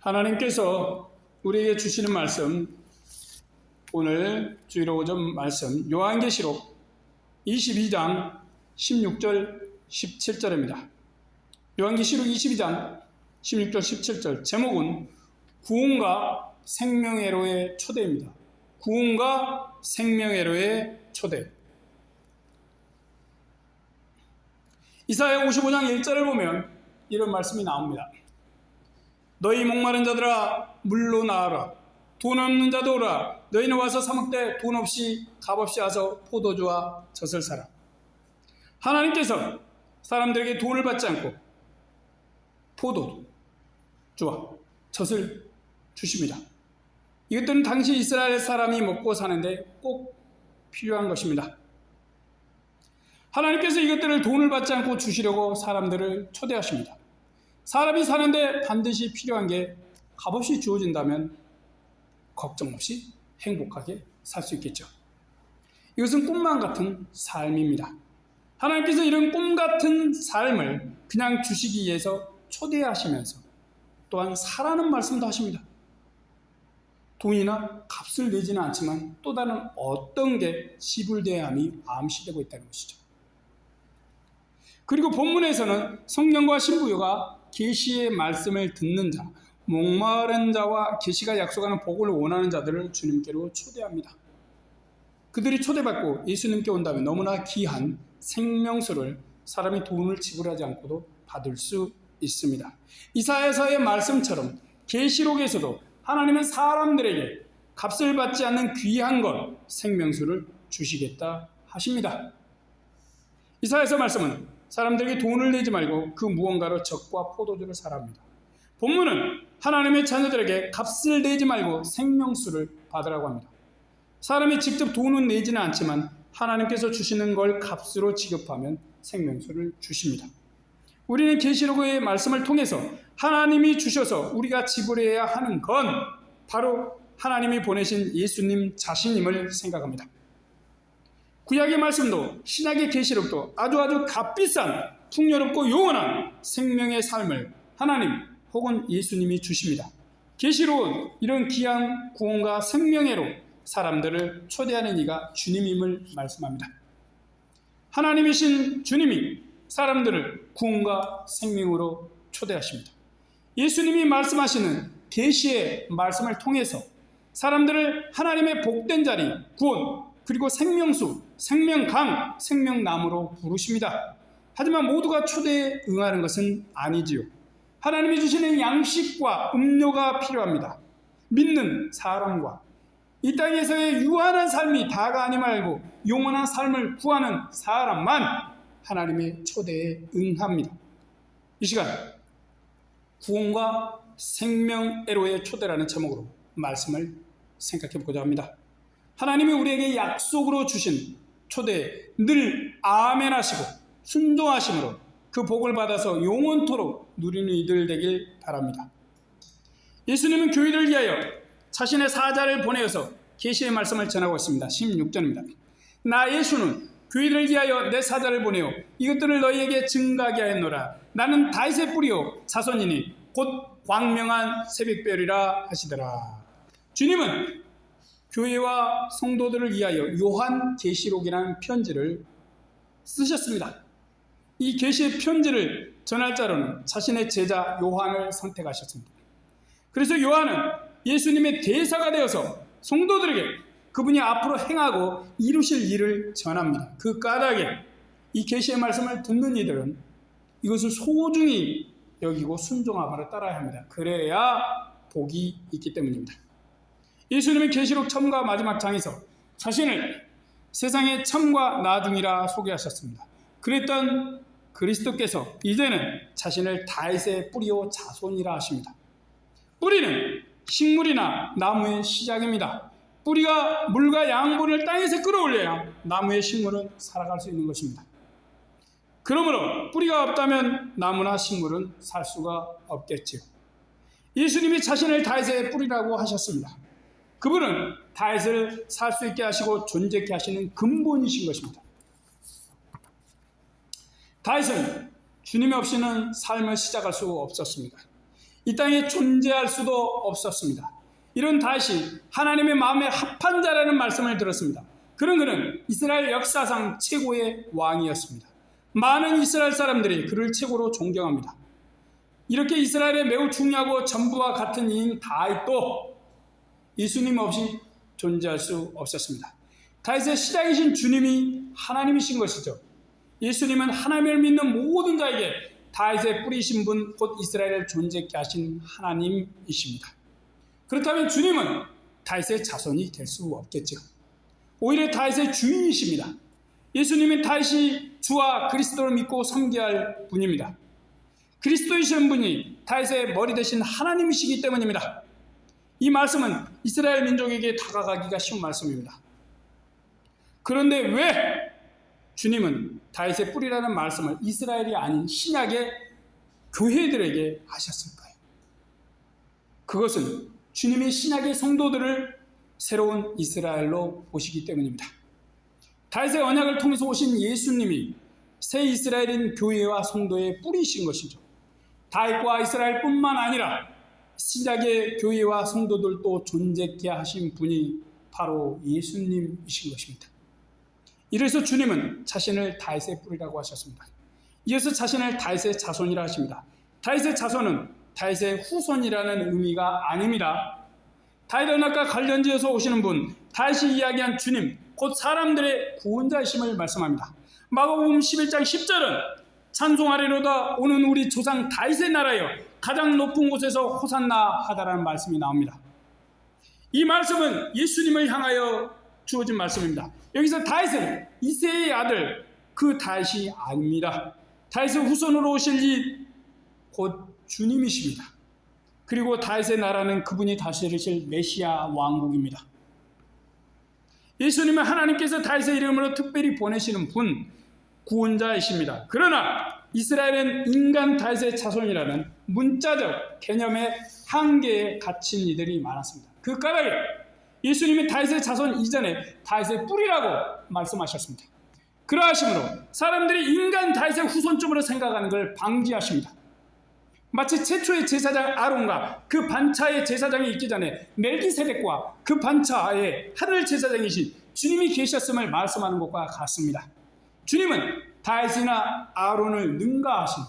하나님께서 우리에게 주시는 말씀, 오늘 주의로 오전 말씀, 요한계시록 22장 16절, 17절입니다. 요한계시록 22장 16절, 17절. 제목은 구원과 생명회로의 초대입니다. 구원과 생명회로의 초대. 이사야 55장 1절을 보면 이런 말씀이 나옵니다. 너희 목마른 자들아 물로 나와라. 돈 없는 자도 오라. 너희는 와서 사먹되 돈 없이 값 없이 와서 포도주와 젖을 사라. 하나님께서 사람들에게 돈을 받지 않고 포도주와 젖을 주십니다. 이것들은 당시 이스라엘 사람이 먹고 사는데 꼭 필요한 것입니다. 하나님께서 이것들을 돈을 받지 않고 주시려고 사람들을 초대하십니다 사람이 사는데 반드시 필요한 게 값없이 주어진다면 걱정 없이 행복하게 살 수 있겠죠. 이것은 꿈만 같은 삶입니다. 하나님께서 이런 꿈 같은 삶을 그냥 주시기 위해서 초대하시면서 또한 사라는 말씀도 하십니다. 돈이나 값을 내지는 않지만 또 다른 어떤 게 지불대함이 암시되고 있다는 것이죠. 그리고 본문에서는 성령과 신부요가 계시의 말씀을 듣는 자, 목마른 자와 계시가 약속하는 복을 원하는 자들을 주님께로 초대합니다. 그들이 초대받고 예수님께 온다면 너무나 귀한 생명수를 사람이 돈을 지불하지 않고도 받을 수 있습니다. 이사야서의 말씀처럼 계시록에서도 하나님은 사람들에게 값을 받지 않는 귀한 것 생명수를 주시겠다 하십니다. 이사야서 말씀은 사람들에게 돈을 내지 말고 그 무언가로 적과 포도주를 사랍니다. 본문은 하나님의 자녀들에게 값을 내지 말고 생명수를 받으라고 합니다. 사람이 직접 돈은 내지는 않지만 하나님께서 주시는 걸 값으로 지급하면 생명수를 주십니다. 우리는 계시록의 말씀을 통해서 하나님이 주셔서 우리가 지불해야 하는 건 바로 하나님이 보내신 예수님 자신임을 생각합니다. 구약의 말씀도 신약의 계시록도 아주 아주 값비싼 풍요롭고 영원한 생명의 삶을 하나님 혹은 예수님이 주십니다. 계시록은 이런 귀한 구원과 생명회로 사람들을 초대하는 이가 주님임을 말씀합니다. 하나님이신 주님이 사람들을 구원과 생명으로 초대하십니다. 예수님이 말씀하시는 계시의 말씀을 통해서 사람들을 하나님의 복된 자리, 구원, 그리고 생명수, 생명강, 생명나무로 부르십니다. 하지만 모두가 초대에 응하는 것은 아니지요. 하나님이 주시는 양식과 음료가 필요합니다. 믿는 사람과 이 땅에서의 유한한 삶이 다가 아니 말고 영원한 삶을 구하는 사람만 하나님의 초대에 응합니다. 이 시간 구원과 생명애로의 초대라는 제목으로 말씀을 생각해 보고자 합니다. 하나님이 우리에게 약속으로 주신 초대에 늘 아멘 하시고 순종하심으로 그 복을 받아서 영원토록 누리는 이들 되길 바랍니다. 예수님은 교회를 위하여 자신의 사자를 보내어서 계시의 말씀을 전하고 있습니다. 16절입니다. 나 예수는 교회를 위하여 내 사자를 보내어 이것들을 너희에게 증가하게 하였노라. 나는 다윗의 뿌리요 자손이니 곧 광명한 새벽별이라 하시더라. 주님은 교회와 성도들을 위하여 요한 계시록이라는 편지를 쓰셨습니다. 이 계시의 편지를 전할 자로는 자신의 제자 요한을 선택하셨습니다. 그래서 요한은 예수님의 대사가 되어서 성도들에게 그분이 앞으로 행하고 이루실 일을 전합니다. 그 까닭에 이 계시의 말씀을 듣는 이들은 이것을 소중히 여기고 순종함으로 따라야 합니다. 그래야 복이 있기 때문입니다. 예수님은 계시록 처음과 마지막 장에서 자신을 세상의 참과 나중이라 소개하셨습니다. 그랬던 그리스도께서 이제는 자신을 다윗의 뿌리요 자손이라 하십니다. 뿌리는 식물이나 나무의 시작입니다. 뿌리가 물과 양분을 땅에서 끌어올려야 나무의 식물은 살아갈 수 있는 것입니다. 그러므로 뿌리가 없다면 나무나 식물은 살 수가 없겠지요. 예수님이 자신을 다윗의 뿌리라고 하셨습니다. 그분은 다윗을 살 수 있게 하시고 존재케 하시는 근본이신 것입니다. 다윗은 주님 없이는 삶을 시작할 수 없었습니다. 이 땅에 존재할 수도 없었습니다. 이런 다윗이 하나님의 마음에 합한 자라는 말씀을 들었습니다. 그런 그는 이스라엘 역사상 최고의 왕이었습니다. 많은 이스라엘 사람들이 그를 최고로 존경합니다. 이렇게 이스라엘에 매우 중요하고 전부와 같은 이인 다윗도 예수님 없이 존재할 수 없었습니다. 다윗의 시작이신 주님이 하나님이신 것이죠. 예수님은 하나님을 믿는 모든 자에게 다윗의 뿌리신 분, 곧 이스라엘을 존재케 하신 하나님이십니다. 그렇다면 주님은 다윗의 자손이 될 수 없겠죠. 오히려 다윗의 주인이십니다. 예수님은 다윗이 주와 그리스도를 믿고 섬겨야 할 분입니다. 그리스도이신 분이 다윗의 머리 대신 하나님이시기 때문입니다. 이 말씀은 이스라엘 민족에게 다가가기가 쉬운 말씀입니다. 그런데 왜 주님은 다윗의 뿌리라는 말씀을 이스라엘이 아닌 신약의 교회들에게 하셨을까요? 그것은 주님의 신약의 성도들을 새로운 이스라엘로 보시기 때문입니다. 다윗의 언약을 통해서 오신 예수님이 새 이스라엘인 교회와 성도의 뿌리신 것이죠. 다윗과 이스라엘뿐만 아니라 신약의 교회와 성도들도 존재케 하신 분이 바로 예수님이신 것입니다. 이래서 주님은 자신을 다윗의 뿌리라고 하셨습니다. 이어서 자신을 다윗의 자손이라 하십니다. 다윗의 자손은 다윗의 후손이라는 의미가 아닙니다. 다윗 언약과 관련지어서 오시는 분, 다윗이 이야기한 주님, 곧 사람들의 구원자이심을 말씀합니다. 마가복음 11장 10절은 찬송하리로다 오는 우리 조상 다윗의 나라여 가장 높은 곳에서 호산나 하다라는 말씀이 나옵니다. 이 말씀은 예수님을 향하여 주어진 말씀입니다. 여기서 다윗은 이세의 아들 그 다윗이 아닙니다. 다윗의 후손으로 오실 이 곧 주님이십니다. 그리고 다윗의 나라는 그분이 다스리실 메시아 왕국입니다. 예수님은 하나님께서 다윗의 이름으로 특별히 보내시는 분, 구원자이십니다. 그러나 이스라엘은 인간 다윗의 자손이라는 문자적 개념의 한계에 갇힌 이들이 많았습니다. 그 까닭에 예수님이 다윗의 자손 이전에 다윗의 뿌리라고 말씀하셨습니다. 그러하심으로 사람들이 인간 다윗의 후손쯤으로 생각하는 걸 방지하십니다. 마치 최초의 제사장 아론과 그 반차의 제사장이 있기 전에 멜기세덱과 그 반차의 하늘 제사장이신 주님이 계셨음을 말씀하는 것과 같습니다. 주님은 다윗이나 아론을 능가하신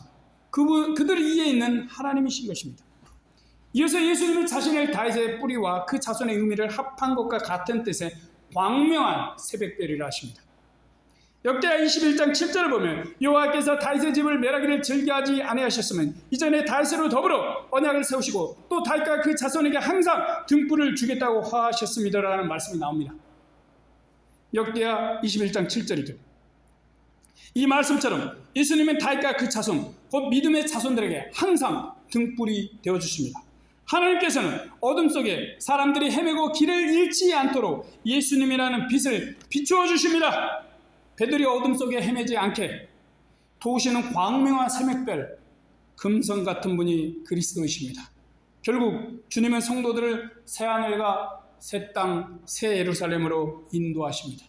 그분 그들 위에 있는 하나님이신 것입니다. 이어서 예수님은 자신을 다윗의 뿌리와 그 자손의 의미를 합한 것과 같은 뜻의 광명한 새벽별이라 하십니다. 역대하 21장 7절을 보면 여호와께서 다윗의 집을 멸하기를 즐겨하지 아니하셨으면 이전에 다윗으로 더불어 언약을 세우시고 또 다윗과 그 자손에게 항상 등불을 주겠다고 하셨습니다라는 말씀이 나옵니다. 역대하 21장 7절이죠. 이 말씀처럼 예수님은 다윗과 그 자손, 곧 믿음의 자손들에게 항상 등불이 되어 주십니다. 하나님께서는 어둠 속에 사람들이 헤매고 길을 잃지 않도록 예수님이라는 빛을 비추어 주십니다. 배들이 어둠 속에 헤매지 않게 도우시는 광명한 새맥별 금성 같은 분이 그리스도이십니다. 결국 주님은 성도들을 새 하늘과 새 땅, 새 예루살렘으로 인도하십니다.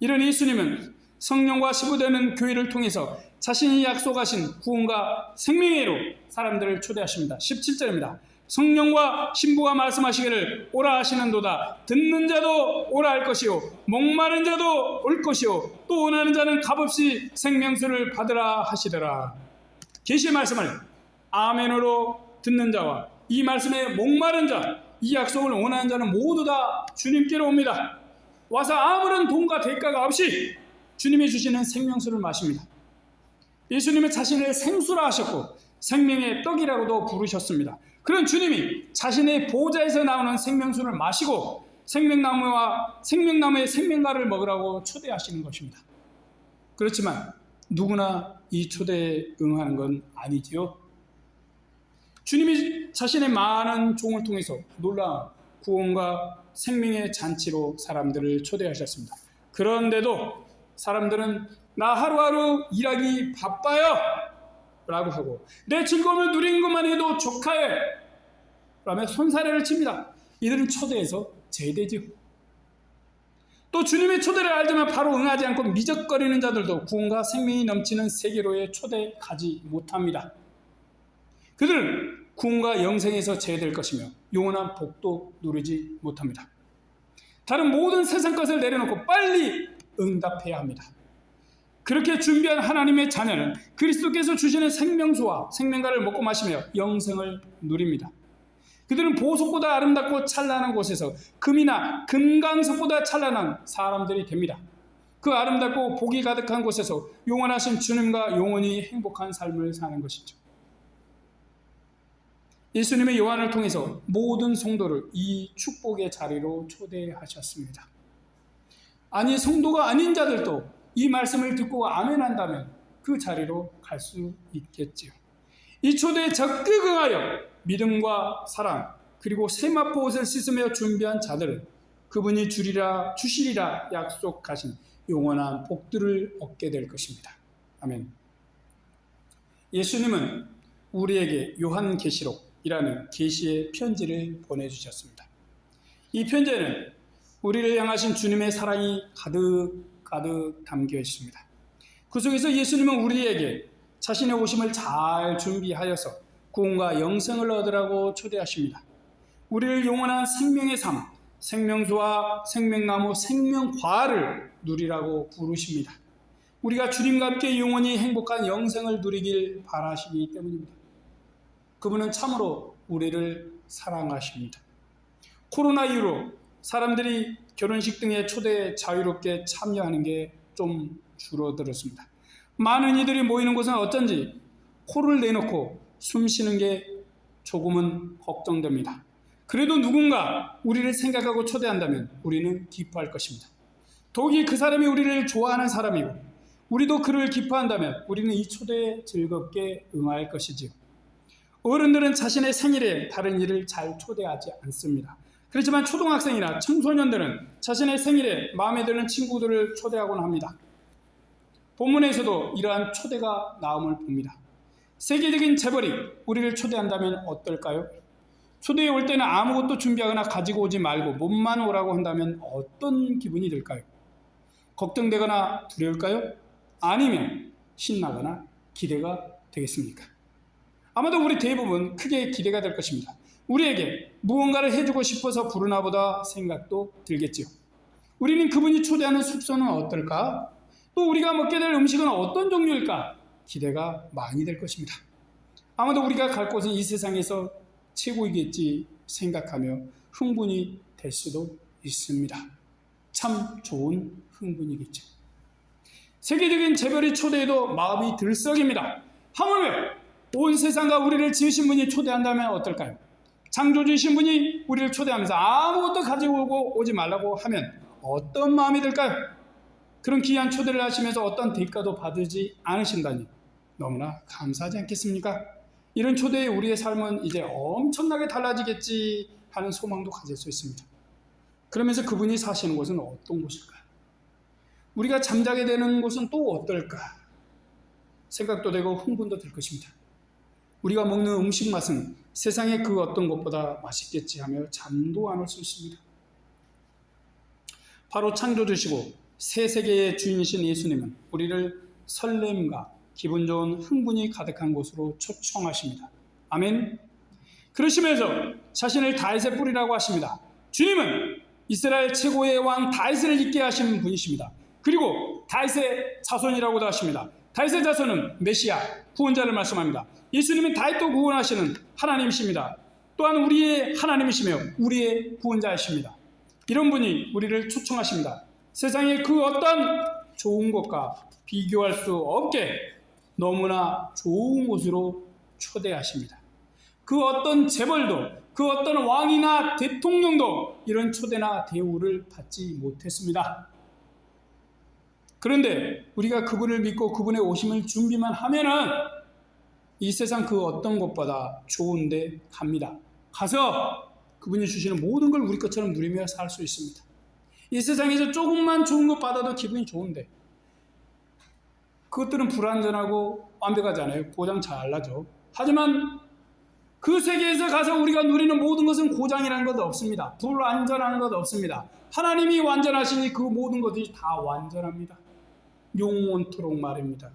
이런 예수님은 성령과 시부되는 교회를 통해서 자신이 약속하신 구원과 생명회로 사람들을 초대하십니다. 17절입니다. 성령과 신부가 말씀하시기를 오라 하시는도다. 듣는 자도 오라 할 것이요. 목마른 자도 올 것이요. 또 원하는 자는 값없이 생명수를 받으라 하시더라. 계시의 말씀을 아멘으로 듣는 자와 이 말씀에 목마른 자, 이 약속을 원하는 자는 모두 다 주님께로 옵니다. 와서 아무런 돈과 대가가 없이 주님이 주시는 생명수를 마십니다. 예수님은 자신을 생수라 하셨고 생명의 떡이라고도 부르셨습니다. 그런 주님이 자신의 보좌에서 나오는 생명수를 마시고 생명나무와 생명나무의 생명가를 먹으라고 초대하시는 것입니다. 그렇지만 누구나 이 초대에 응하는 건 아니지요. 주님이 자신의 많은 종을 통해서 놀라운 구원과 생명의 잔치로 사람들을 초대하셨습니다. 그런데도 사람들은 나 하루하루 일하기 바빠요. 라고 하고 내 즐거움을 누린 것만 해도 족하해. 라며 손사래를 칩니다. 이들은 초대에서 제대죠. 또 주님의 초대를 알지만 바로 응하지 않고 미적거리는 자들도 구원과 생명이 넘치는 세계로의 초대 가지 못합니다. 그들은 구원과 영생에서 제외될 것이며 영원한 복도 누리지 못합니다. 다른 모든 세상 것을 내려놓고 빨리 응답해야 합니다. 그렇게 준비한 하나님의 자녀는 그리스도께서 주시는 생명수와 생명가를 먹고 마시며 영생을 누립니다. 그들은 보석보다 아름답고 찬란한 곳에서 금이나 금강석보다 찬란한 사람들이 됩니다. 그 아름답고 복이 가득한 곳에서 영원하신 주님과 영원히 행복한 삶을 사는 것이죠. 예수님의 요한을 통해서 모든 성도를 이 축복의 자리로 초대하셨습니다. 아니 성도가 아닌 자들도 이 말씀을 듣고 아멘한다면 그 자리로 갈 수 있겠지요. 이 초대에 적극 응하여 믿음과 사랑 그리고 세마포 옷을 씻으며 준비한 자들은 그분이 주리라 주시리라 약속하신 영원한 복들을 얻게 될 것입니다. 아멘. 예수님은 우리에게 요한계시록이라는 계시의 편지를 보내주셨습니다. 이 편지에는 우리를 향하신 주님의 사랑이 가득 가득 담겨 있습니다. 그 속에서 예수님은 우리에게 자신의 오심을 잘 준비하여서 구원과 영생을 얻으라고 초대하십니다. 우리를 영원한 생명의 삶, 생명수와 생명나무, 생명과를 누리라고 부르십니다. 우리가 주님과 함께 영원히 행복한 영생을 누리길 바라시기 때문입니다. 그분은 참으로 우리를 사랑하십니다. 코로나 이후로 사람들이 결혼식 등의 초대에 자유롭게 참여하는 게 좀 줄어들었습니다. 많은 이들이 모이는 곳은 어쩐지 코를 내놓고 숨 쉬는 게 조금은 걱정됩니다. 그래도 누군가 우리를 생각하고 초대한다면 우리는 기뻐할 것입니다. 더욱이 그 사람이 우리를 좋아하는 사람이고 우리도 그를 기뻐한다면 우리는 이 초대에 즐겁게 응할 것이지요. 어른들은 자신의 생일에 다른 일을 잘 초대하지 않습니다. 그렇지만 초등학생이나 청소년들은 자신의 생일에 마음에 드는 친구들을 초대하곤 합니다. 본문에서도 이러한 초대가 나옴을 봅니다. 세계적인 재벌이 우리를 초대한다면 어떨까요? 초대에 올 때는 아무것도 준비하거나 가지고 오지 말고 몸만 오라고 한다면 어떤 기분이 들까요? 걱정되거나 두려울까요? 아니면 신나거나 기대가 되겠습니까? 아마도 우리 대부분 크게 기대가 될 것입니다. 우리에게 무언가를 해주고 싶어서 부르나 보다 생각도 들겠지요. 우리는 그분이 초대하는 숙소는 어떨까? 또 우리가 먹게 될 음식은 어떤 종류일까? 기대가 많이 될 것입니다. 아마도 우리가 갈 곳은 이 세상에서 최고이겠지 생각하며 흥분이 될 수도 있습니다. 참 좋은 흥분이겠죠. 세계적인 재벌이 초대해도 마음이 들썩입니다. 하물며 온 세상과 우리를 지으신 분이 초대한다면 어떨까요? 창조주 신 분이 우리를 초대하면서 아무것도 가지고 오지 말라고 하면 어떤 마음이 들까요? 그런 귀한 초대를 하시면서 어떤 대가도 받으지 않으신다니 너무나 감사하지 않겠습니까? 이런 초대에 우리의 삶은 이제 엄청나게 달라지겠지 하는 소망도 가질 수 있습니다. 그러면서 그분이 사시는 곳은 어떤 곳일까? 우리가 잠자게 되는 곳은 또 어떨까? 생각도 되고 흥분도 될 것입니다. 우리가 먹는 음식 맛은 세상의 그 어떤 것보다 맛있겠지 하며 잠도 안 올 수 있습니다. 바로 창조주시고 새 세계의 주인이신 예수님은 우리를 설렘과 기분 좋은 흥분이 가득한 곳으로 초청하십니다. 아멘. 그러시면서 자신을 다윗의 뿌리라고 하십니다. 주님은 이스라엘 최고의 왕 다윗을 있게 하신 분이십니다. 그리고 다윗의 자손이라고도 하십니다. 다윗의 자손은 메시아, 구원자를 말씀합니다. 예수님은 다윗도 구원하시는 하나님이십니다. 또한 우리의 하나님이시며 우리의 구원자이십니다. 이런 분이 우리를 초청하십니다. 세상의 그 어떤 좋은 것과 비교할 수 없게 너무나 좋은 곳으로 초대하십니다. 그 어떤 재벌도 그 어떤 왕이나 대통령도 이런 초대나 대우를 받지 못했습니다. 그런데 우리가 그분을 믿고 그분의 오심을 준비만 하면은 이 세상 그 어떤 것보다 좋은데 갑니다. 가서 그분이 주시는 모든 걸 우리 것처럼 누리며 살 수 있습니다. 이 세상에서 조금만 좋은 것 받아도 기분이 좋은데 그것들은 불완전하고 완벽하잖아요. 고장 잘 나죠. 하지만 그 세계에서 가서 우리가 누리는 모든 것은 고장이라는 것 없습니다. 불완전한 것 없습니다. 하나님이 완전하시니 그 모든 것들이 다 완전합니다. 영원토록 말입니다.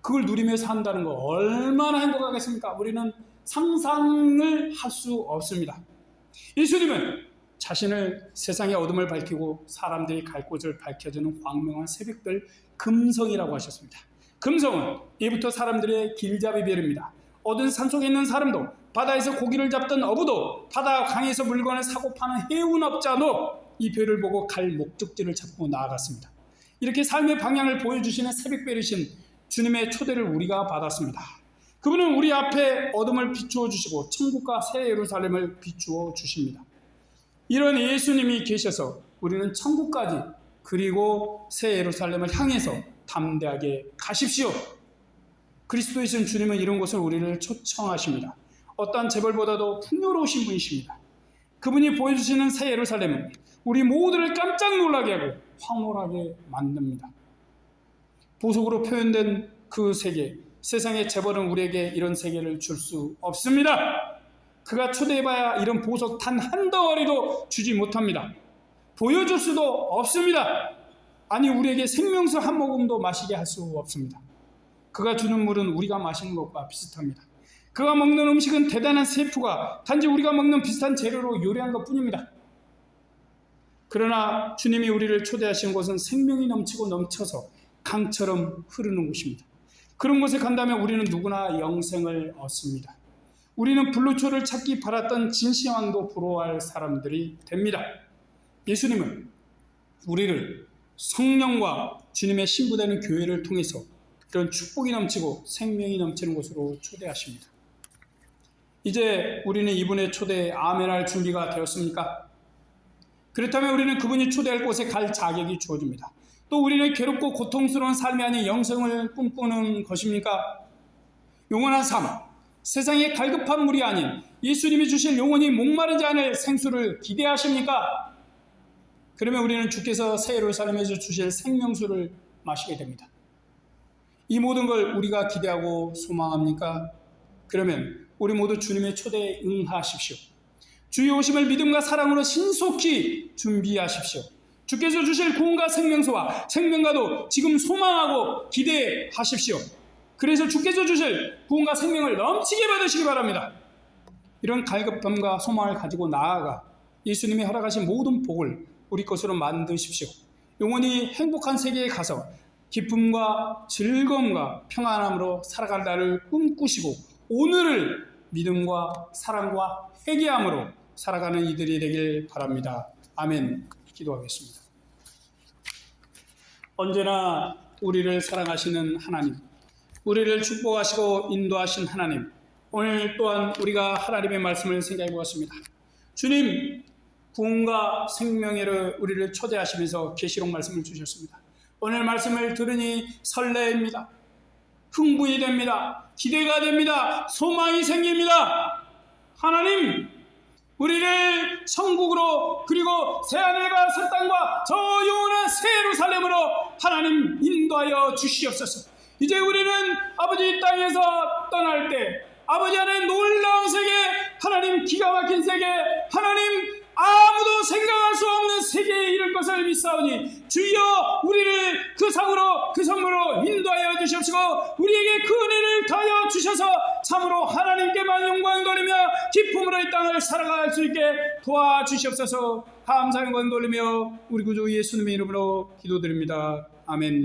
그걸 누리며 산다는 거 얼마나 행복하겠습니까? 우리는 상상을 할 수 없습니다. 예수님은 자신을 세상의 어둠을 밝히고 사람들이 갈 곳을 밝혀주는 광명한 새벽별 금성이라고 하셨습니다. 금성은 이부터 사람들의 길잡이 별입니다. 어두운 산속에 있는 사람도 바다에서 고기를 잡던 어부도 바다 강에서 물건을 사고 파는 해운업자도 이 별을 보고 갈 목적지를 잡고 나아갔습니다. 이렇게 삶의 방향을 보여주시는 새벽별이신 주님의 초대를 우리가 받았습니다. 그분은 우리 앞에 어둠을 비추어 주시고 천국과 새 예루살렘을 비추어 주십니다. 이런 예수님이 계셔서 우리는 천국까지 그리고 새 예루살렘을 향해서 담대하게 가십시오. 그리스도이신 주님은 이런 곳을 우리를 초청하십니다. 어떠한 재벌보다도 풍요로우신 분이십니다. 그분이 보여주시는 새 예루살렘은 우리 모두를 깜짝 놀라게 하고 황홀하게 만듭니다. 보석으로 표현된 그 세계, 세상의 재벌은 우리에게 이런 세계를 줄 수 없습니다. 그가 초대해봐야 이런 보석 단 한 덩어리도 주지 못합니다. 보여줄 수도 없습니다. 아니 우리에게 생명수 한 모금도 마시게 할 수 없습니다. 그가 주는 물은 우리가 마시는 것과 비슷합니다. 그가 먹는 음식은 대단한 세프가 단지 우리가 먹는 비슷한 재료로 요리한 것 뿐입니다. 그러나 주님이 우리를 초대하신 곳은 생명이 넘치고 넘쳐서 강처럼 흐르는 곳입니다. 그런 곳에 간다면 우리는 누구나 영생을 얻습니다. 우리는 불로초를 찾기 바랐던 진시황도 부러워할 사람들이 됩니다. 예수님은 우리를 성령과 주님의 신부되는 교회를 통해서 그런 축복이 넘치고 생명이 넘치는 곳으로 초대하십니다. 이제 우리는 이분의 초대에 아멘할 준비가 되었습니까? 그렇다면 우리는 그분이 초대할 곳에 갈 자격이 주어집니다. 또 우리는 괴롭고 고통스러운 삶이 아닌 영생을 꿈꾸는 것입니까? 영원한 삶, 세상의 갈급한 물이 아닌 예수님이 주실 영원히 목마르지 않을 생수를 기대하십니까? 그러면 우리는 주께서 새 예루살렘에서 주실 생명수를 마시게 됩니다. 이 모든 걸 우리가 기대하고 소망합니까? 그러면 우리 모두 주님의 초대에 응하십시오. 주의 오심을 믿음과 사랑으로 신속히 준비하십시오. 주께서 주실 구원과 생명수와 생명과도 지금 소망하고 기대하십시오. 그래서 주께서 주실 구원과 생명을 넘치게 받으시기 바랍니다. 이런 갈급함과 소망을 가지고 나아가 예수님이 허락하신 모든 복을 우리 것으로 만드십시오. 영원히 행복한 세계에 가서 기쁨과 즐거움과 평안함으로 살아갈 날을 꿈꾸시고 오늘을 믿음과 사랑과 회개함으로 살아가는 이들이 되길 바랍니다. 아멘. 기도하겠습니다. 언제나 우리를 사랑하시는 하나님, 우리를 축복하시고 인도하신 하나님, 오늘 또한 우리가 하나님의 말씀을 생각해 보았습니다. 주님, 구원과 생명에를 우리를 초대하시면서 계시록 말씀을 주셨습니다. 오늘 말씀을 들으니 설레입니다. 흥분이 됩니다. 기대가 됩니다. 소망이 생깁니다. 하나님, 우리를 천국으로 그리고 새하늘과 새 땅과 저 영원한 새 예루살렘으로 하나님 인도하여 주시옵소서. 이제 우리는 아버지 땅에서 떠날 때 아버지 안에 놀라운 세계 하나님 기가 막힌 세계 하나님 아무도 생각할 수 없는 세계에 이를 것을 믿사오니 주여 우리를 그 상으로 그 선물로 인도하여 주시옵시고 우리에게 그 은혜를 더하여 주셔서 참으로 하나님께만 영광 돌리며 기쁨으로 이 땅을 살아갈 수 있게 도와주시옵소서 감사 영광 돌리며 우리 구주 예수님의 이름으로 기도드립니다. 아멘